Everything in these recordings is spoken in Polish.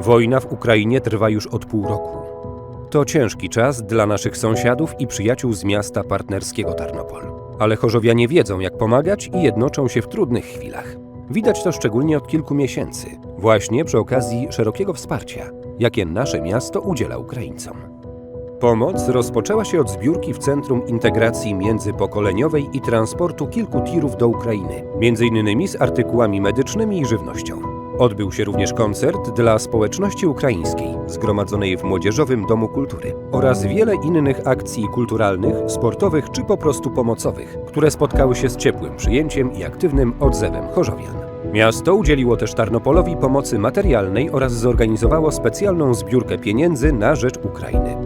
Wojna w Ukrainie trwa już od pół roku. To ciężki czas dla naszych sąsiadów i przyjaciół z miasta partnerskiego Tarnopol. Ale chorzowianie wiedzą, jak pomagać i jednoczą się w trudnych chwilach. Widać to szczególnie od kilku miesięcy, właśnie przy okazji szerokiego wsparcia, jakie nasze miasto udziela Ukraińcom. Pomoc rozpoczęła się od zbiórki w Centrum Integracji Międzypokoleniowej i transportu kilku tirów do Ukrainy, m.in. z artykułami medycznymi i żywnością. Odbył się również koncert dla społeczności ukraińskiej, zgromadzonej w Młodzieżowym Domu Kultury, oraz wiele innych akcji kulturalnych, sportowych czy po prostu pomocowych, które spotkały się z ciepłym przyjęciem i aktywnym odzewem chorzowian. Miasto udzieliło też Tarnopolowi pomocy materialnej oraz zorganizowało specjalną zbiórkę pieniędzy na rzecz Ukrainy.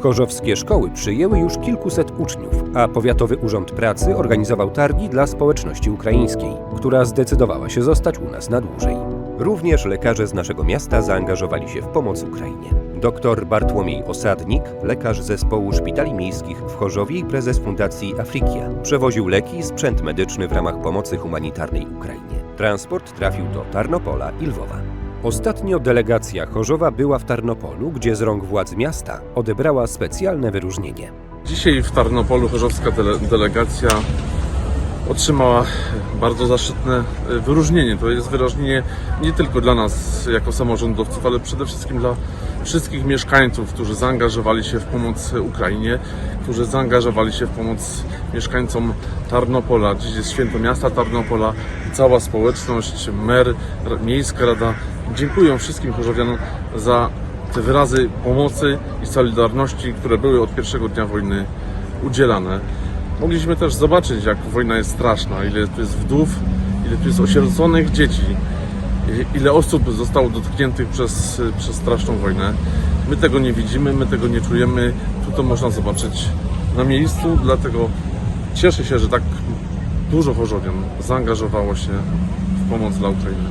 Chorzowskie szkoły przyjęły już kilkuset uczniów, a Powiatowy Urząd Pracy organizował targi dla społeczności ukraińskiej, która zdecydowała się zostać u nas na dłużej. Również lekarze z naszego miasta zaangażowali się w pomoc Ukrainie. Dr Bartłomiej Osadnik, lekarz zespołu szpitali miejskich w Chorzowie i prezes Fundacji Afrikia, przewoził leki i sprzęt medyczny w ramach pomocy humanitarnej Ukrainie. Transport trafił do Tarnopola i Lwowa. Ostatnio delegacja Chorzowa była w Tarnopolu, gdzie z rąk władz miasta odebrała specjalne wyróżnienie. Dzisiaj w Tarnopolu chorzowska dele, delegacja otrzymała bardzo zaszczytne e, wyróżnienie. To jest wyróżnienie nie tylko dla nas jako samorządowców, ale przede wszystkim dla wszystkich mieszkańców, którzy zaangażowali się w pomoc Ukrainie, którzy zaangażowali się w pomoc mieszkańcom Tarnopola. Dziś jest święto miasta Tarnopola cała społeczność, mer, miejska rada. Dziękuję wszystkim chorzowianom za te wyrazy pomocy i solidarności, które były od pierwszego dnia wojny udzielane. Mogliśmy też zobaczyć, jak wojna jest straszna, ile tu jest wdów, ile tu jest osieroconych dzieci, ile osób zostało dotkniętych przez, przez straszną wojnę. My tego nie widzimy, my tego nie czujemy. Tu to można zobaczyć na miejscu, dlatego cieszę się, że tak dużo chorzowian zaangażowało się w pomoc dla Ukrainy.